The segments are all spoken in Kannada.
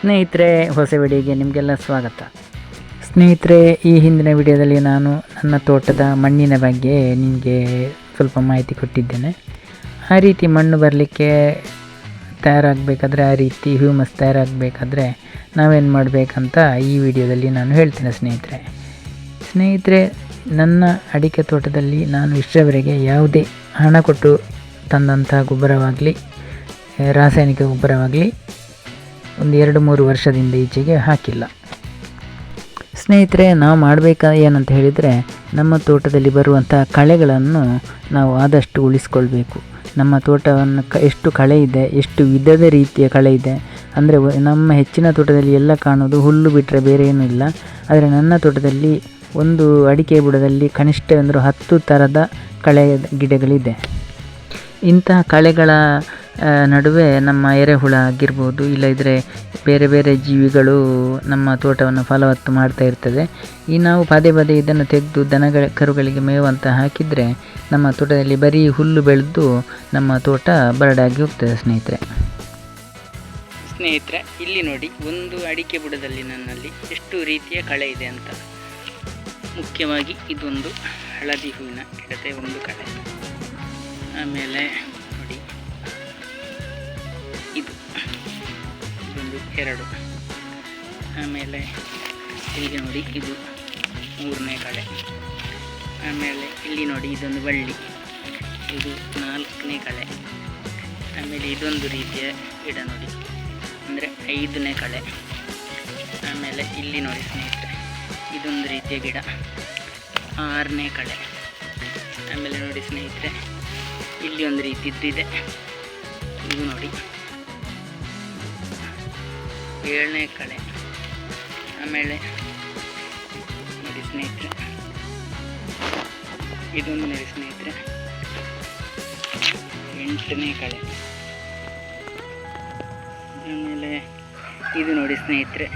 ಸ್ನೇಹಿತರೆ, ಹೊಸ ವಿಡಿಯೋಗೆ ನಿಮಗೆಲ್ಲ ಸ್ವಾಗತ. ಸ್ನೇಹಿತರೆ, ಈ ಹಿಂದಿನ ವಿಡಿಯೋದಲ್ಲಿ ನಾನು ನನ್ನ ತೋಟದ ಮಣ್ಣಿನ ಬಗ್ಗೆ ನಿಮಗೆ ಸ್ವಲ್ಪ ಮಾಹಿತಿ ಕೊಟ್ಟಿದ್ದೇನೆ. ಆ ರೀತಿ ಮಣ್ಣು ಬರಲಿಕ್ಕೆ ತಯಾರಾಗಬೇಕಾದ್ರೆ, ಆ ರೀತಿ ಹ್ಯೂಮಸ್ ತಯಾರಾಗಬೇಕಾದ್ರೆ ನಾವೇನು ಮಾಡಬೇಕಂತ ಈ ವಿಡಿಯೋದಲ್ಲಿ ನಾನು ಹೇಳ್ತೇನೆ ಸ್ನೇಹಿತರೆ. ಸ್ನೇಹಿತರೆ, ನನ್ನ ಅಡಿಕೆ ತೋಟದಲ್ಲಿ ನಾನು ಇಷ್ಟರವರೆಗೆ ಯಾವುದೇ ಹಣ ಕೊಟ್ಟು ತಂದಂತಹ ಗೊಬ್ಬರವಾಗಲಿ, ರಾಸಾಯನಿಕ ಗೊಬ್ಬರವಾಗಲಿ ಒಂದು ಎರಡು ಮೂರು ವರ್ಷದಿಂದ ಈಚೆಗೆ ಹಾಕಿಲ್ಲ. ಸ್ನೇಹಿತರೆ, ನಾವು ಮಾಡಬೇಕಾ ಏನಂತ ಹೇಳಿದರೆ, ನಮ್ಮ ತೋಟದಲ್ಲಿ ಬರುವಂಥ ಕಳೆಗಳನ್ನು ನಾವು ಆದಷ್ಟು ಉಳಿಸ್ಕೊಳ್ಬೇಕು. ನಮ್ಮ ತೋಟವನ್ನು ಕ, ಎಷ್ಟು ಕಳೆ ಇದೆ, ಎಷ್ಟು ವಿಧದ ರೀತಿಯ ಕಳೆ ಇದೆ, ಅಂದರೆ ನಮ್ಮ ಹೆಚ್ಚಿನ ತೋಟದಲ್ಲಿ ಎಲ್ಲ ಕಾಣೋದು ಹುಲ್ಲು ಬಿಟ್ಟರೆ ಬೇರೆ ಏನೂ ಇಲ್ಲ. ಆದರೆ ನನ್ನ ತೋಟದಲ್ಲಿ ಒಂದು ಅಡಿಕೆ ಬುಡದಲ್ಲಿ ಕನಿಷ್ಠ ಅಂದರೆ ಹತ್ತು ಥರದ ಕಳೆ ಗಿಡಗಳಿದೆ. ಇಂತಹ ಕಳೆಗಳ ನಡುವೆ ನಮ್ಮ ಎರೆಹುಳ ಆಗಿರ್ಬೋದು ಇಲ್ಲದಿದ್ದರೆ ಬೇರೆ ಬೇರೆ ಜೀವಿಗಳು ನಮ್ಮ ತೋಟವನ್ನು ಫಲವತ್ತು ಮಾಡ್ತಾ ಇರ್ತದೆ. ಈ ನಾವು ಪದೇ ಪದೇ ಇದನ್ನು ತೆಗೆದು ದನಗಳ ಕರುಗಳಿಗೆ ಮೇವಂತ ಹಾಕಿದರೆ ನಮ್ಮ ತೋಟದಲ್ಲಿ ಬರೀ ಹುಲ್ಲು ಬೆಳೆದು ನಮ್ಮ ತೋಟ ಬರಡಾಗಿ ಹೋಗ್ತದೆ ಸ್ನೇಹಿತರೆ. ಸ್ನೇಹಿತರೆ, ಇಲ್ಲಿ ನೋಡಿ ಒಂದು ಅಡಿಕೆ ಬುಡದಲ್ಲಿ ನನ್ನಲ್ಲಿ ಎಷ್ಟು ರೀತಿಯ ಕಳೆ ಇದೆ ಅಂತ. ಮುಖ್ಯವಾಗಿ ಇದೊಂದು ಹಳದಿ ಹೂವಿನ ಗಿಡದ ಒಂದು ಕಳೆ. ಆಮೇಲೆ ಇದು. ಇದೊಂದು ಎರಡು. ಆಮೇಲೆ ಇಲ್ಲಿ ನೋಡಿ, ಇದು ಮೂರನೇ ಕಳೆ ಆಮೇಲೆ ಇಲ್ಲಿ ನೋಡಿ, ಇದೊಂದು ಬಳ್ಳಿ. ಇದು ನಾಲ್ಕನೇ ಕಳೆ ಆಮೇಲೆ ಇದೊಂದು ರೀತಿಯ ಗಿಡ ನೋಡಿ. ಅಂದರೆ ಐದನೇ ಕಳೆ ಆಮೇಲೆ ಇಲ್ಲಿ ನೋಡಿ ಸ್ನೇಹಿತರೆ, ಇದೊಂದು ರೀತಿಯ ಗಿಡ. ಆರನೇ ಕಳೆ ಆಮೇಲೆ ನೋಡಿ ಸ್ನೇಹಿತರೆ, ಇಲ್ಲಿ ಒಂದು ರೀತಿದ್ದಿದೆ ಇದು ನೋಡಿ. ಏಳನೇ ಕಳೆ ಆಮೇಲೆ ನೋಡಿ ಸ್ನೇಹಿತರೆ. ಇದೊಂದು ನೋಡಿ ಸ್ನೇಹಿತರೆ. ಎಂಟನೇ ಕಳೆ ಆಮೇಲೆ ಇದು ನೋಡಿ ಸ್ನೇಹಿತರೆ.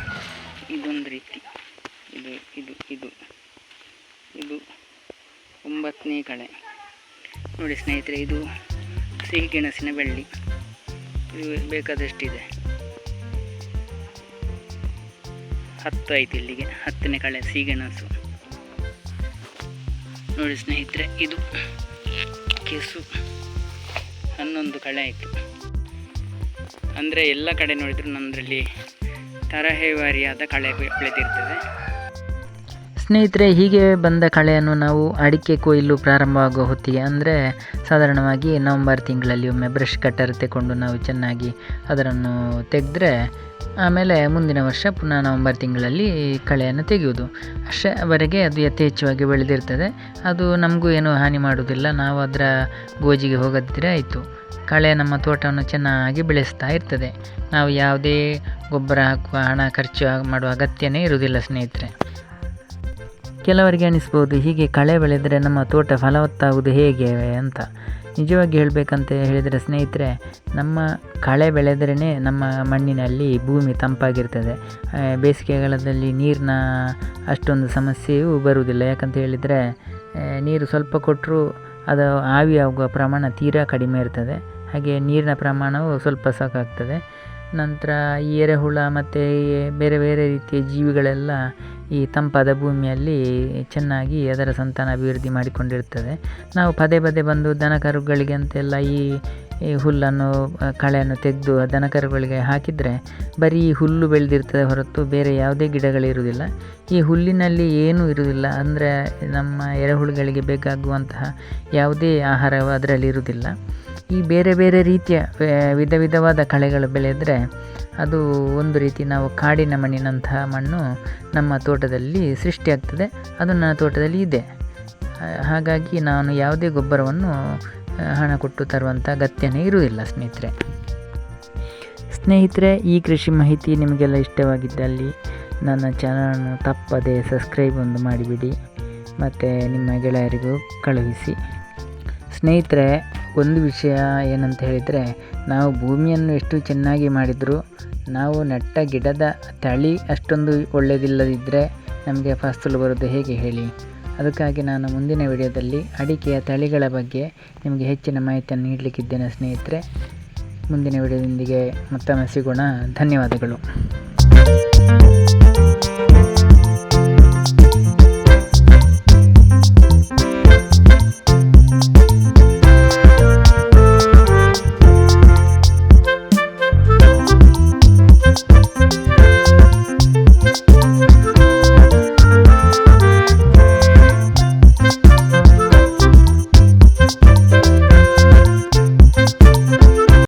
ಇದೊಂದು ರೀತಿ. ಇದು ಇದು ಇದು. ಇದು ಒಂಬತ್ತನೇ ಕಳೆ ನೋಡಿ ಸ್ನೇಹಿತರೆ, ಇದು ಸಿಹಿ ಗೆಣಸಿನ ಬೆಳ್ಳಿ. ಇದು ಬೇಕಾದಷ್ಟಿದೆ. ಹತ್ತು ಆಯ್ತು ಇಲ್ಲಿಗೆ. ಹತ್ತನೇ ಕಳೆ ಸೀಗೆಣಸು ನೋಡಿ ಸ್ನೇಹಿತರೆ, ಇದು ಕೆಸು. ಹನ್ನೊಂದು ಕಳೆ ಆಯಿತು. ಅಂದರೆ ಎಲ್ಲ ಕಡೆ ನೋಡಿದ್ರು ನಮ್ಮದ್ರಲ್ಲಿ ತರಹೇವಾರಿಯಾದ ಕಳೆ ಬೆಳೆದಿರ್ತದೆ. ಸ್ನೇಹಿತರೆ, ಹೀಗೆ ಬಂದ ಕಳೆಯನ್ನು ನಾವು ಅಡಿಕೆ ಕೊಯ್ಲು ಪ್ರಾರಂಭವಾಗುವ ಹೊತ್ತಿಗೆ, ಅಂದರೆ ಸಾಧಾರಣವಾಗಿ ನವಂಬರ್ ತಿಂಗಳಲ್ಲಿ ಒಮ್ಮೆ ಬ್ರಷ್ ಕಟ್ಟರ್ ತಗೊಂಡು ನಾವು ಚೆನ್ನಾಗಿ ಅದನ್ನು ತೆಗೆದ್ರೆ ಆಮೇಲೆ ಮುಂದಿನ ವರ್ಷ ಪುನಃ ನವಂಬರ್ ತಿಂಗಳಲ್ಲಿ ಕಳೆಯನ್ನು ತೆಗೆಯುವುದು. ಅಷ್ಟವರೆಗೆ ಅದು ಯಥೇಚ್ಛವಾಗಿ ಬೆಳೆದಿರ್ತದೆ. ಅದು ನಮಗೂ ಏನೂ ಹಾನಿ ಮಾಡುವುದಿಲ್ಲ. ನಾವು ಅದರ ಗೋಜಿಗೆ ಹೋಗದಿದ್ದರೆ ಆಯಿತು. ಕಳೆ ನಮ್ಮ ತೋಟವನ್ನು ಚೆನ್ನಾಗಿ ಬೆಳೆಸ್ತಾ ಇರ್ತದೆ. ನಾವು ಯಾವುದೇ ಗೊಬ್ಬರ ಹಾಕುವ, ಹಣ ಖರ್ಚು ಮಾಡುವ ಅಗತ್ಯನೇ ಇರುವುದಿಲ್ಲ ಸ್ನೇಹಿತರೆ. ಕೆಲವರಿಗೆ ಅನಿಸ್ಬೋದು, ಹೀಗೆ ಕಳೆ ಬೆಳೆದರೆ ನಮ್ಮ ತೋಟ ಫಲವತ್ತಾಗುವುದು ಹೇಗೆ ಅಂತ. ನಿಜವಾಗಿ ಹೇಳಬೇಕಂತ ಹೇಳಿದರೆ ಸ್ನೇಹಿತರೆ, ನಮ್ಮ ಕಳೆ ಬೆಳೆದ್ರೇ ನಮ್ಮ ಮಣ್ಣಿನಲ್ಲಿ ಭೂಮಿ ತಂಪಾಗಿರ್ತದೆ. ಬೇಸಿಗೆಗಾಲದಲ್ಲಿ ನೀರಿನ ಅಷ್ಟೊಂದು ಸಮಸ್ಯೆಯೂ ಬರುವುದಿಲ್ಲ. ಯಾಕಂತ ಹೇಳಿದರೆ ನೀರು ಸ್ವಲ್ಪ ಕೊಟ್ಟರೂ ಅದು ಆವಿಯಾಗುವ ಪ್ರಮಾಣ ತೀರಾ ಕಡಿಮೆ ಇರ್ತದೆ. ಹಾಗೆ ನೀರಿನ ಪ್ರಮಾಣವು ಸ್ವಲ್ಪ ಸಾಕಾಗ್ತದೆ. ನಂತರ ಈ ಎರೆಹುಳ ಮತ್ತು ಬೇರೆ ಬೇರೆ ರೀತಿಯ ಜೀವಿಗಳೆಲ್ಲ ಈ ತಂಪಾದ ಭೂಮಿಯಲ್ಲಿ ಚೆನ್ನಾಗಿ ಅದರ ಸಂತಾನ ಅಭಿವೃದ್ಧಿ ಮಾಡಿಕೊಂಡಿರ್ತದೆ. ನಾವು ಪದೇ ಪದೇ ಬಂದು ದನಕರುಗಳಿಗೆ ಅಂತೆಲ್ಲ ಈ ಈ ಹುಲ್ಲನ್ನು, ಕಳೆಯನ್ನು ತೆಗೆದು ದನಕರುಗಳಿಗೆ ಹಾಕಿದರೆ ಬರೀ ಹುಲ್ಲು ಬೆಳೆದಿರ್ತದೆ ಹೊರತು ಬೇರೆ ಯಾವುದೇ ಗಿಡಗಳಿರುವುದಿಲ್ಲ ಈ ಹುಲ್ಲಿನಲ್ಲಿ ಏನೂ ಇರುವುದಿಲ್ಲ. ಅಂದರೆ ನಮ್ಮ ಎರೆಹುಳುಗಳಿಗೆ ಬೇಕಾಗುವಂತಹ ಯಾವುದೇ ಆಹಾರವು ಅದರಲ್ಲಿ ಇರುವುದಿಲ್ಲ. ಈ ಬೇರೆ ಬೇರೆ ರೀತಿಯ ವಿಧ ವಿಧವಾದ ಕಳೆಗಳು ಬೆಳೆದರೆ ಅದು ಒಂದು ರೀತಿ ನಾವು ಕಾಡಿನ ಮಣ್ಣಿನಂತಹ ಮಣ್ಣು ನಮ್ಮ ತೋಟದಲ್ಲಿ ಸೃಷ್ಟಿಯಾಗ್ತದೆ ಅದು ನನ್ನ ತೋಟದಲ್ಲಿ ಇದೆ. ಹಾಗಾಗಿ ನಾನು ಯಾವುದೇ ಗೊಬ್ಬರವನ್ನು ಹಣ ಕೊಟ್ಟು ತರುವಂಥ ಅಗತ್ಯನೇ ಇರುವುದಿಲ್ಲ ಸ್ನೇಹಿತರೆ. ಸ್ನೇಹಿತರೆ, ಈ ಕೃಷಿ ಮಾಹಿತಿ ನಿಮಗೆಲ್ಲ ಇಷ್ಟವಾಗಿದ್ದಲ್ಲಿ ನನ್ನ ಚಾನಲನ್ನು ತಪ್ಪದೆ ಸಬ್ಸ್ಕ್ರೈಬ್ ಒಂದು ಮಾಡಿಬಿಡಿ, ಮತ್ತು ನಿಮ್ಮ ಗೆಳೆಯರಿಗೂ ಕಳುಹಿಸಿ. ಸ್ನೇಹಿತರೆ ಒಂದು ವಿಷಯ ಏನಂತ ಹೇಳಿದರೆ, ನಾವು ಭೂಮಿಯನ್ನು ಎಷ್ಟು ಚೆನ್ನಾಗಿ ಮಾಡಿದರೂ, ನಾವು ನೆಟ್ಟ ಗಿಡದ ತಳಿ ಅಷ್ಟೊಂದು ಒಳ್ಳೆಯದಿಲ್ಲದಿದ್ದರೆ ನಮಗೆ ಫಸಲು ಬರೋದು ಹೇಗೆ ಹೇಳಿ. ಅದಕ್ಕಾಗಿ ನಾನು ಮುಂದಿನ ವಿಡಿಯೋದಲ್ಲಿ ಅಡಿಕೆಯ ತಳಿಗಳ ಬಗ್ಗೆ ನಿಮಗೆ ಹೆಚ್ಚಿನ ಮಾಹಿತಿಯನ್ನು ನೀಡಲಿಕ್ಕಿದ್ದೇನೆ ಸ್ನೇಹಿತರೆ. ಮುಂದಿನ ವಿಡಿಯೋದೊಂದಿಗೆ ಮತ್ತೊಮ್ಮೆ ಸಿಗೋಣ. ಧನ್ಯವಾದಗಳು.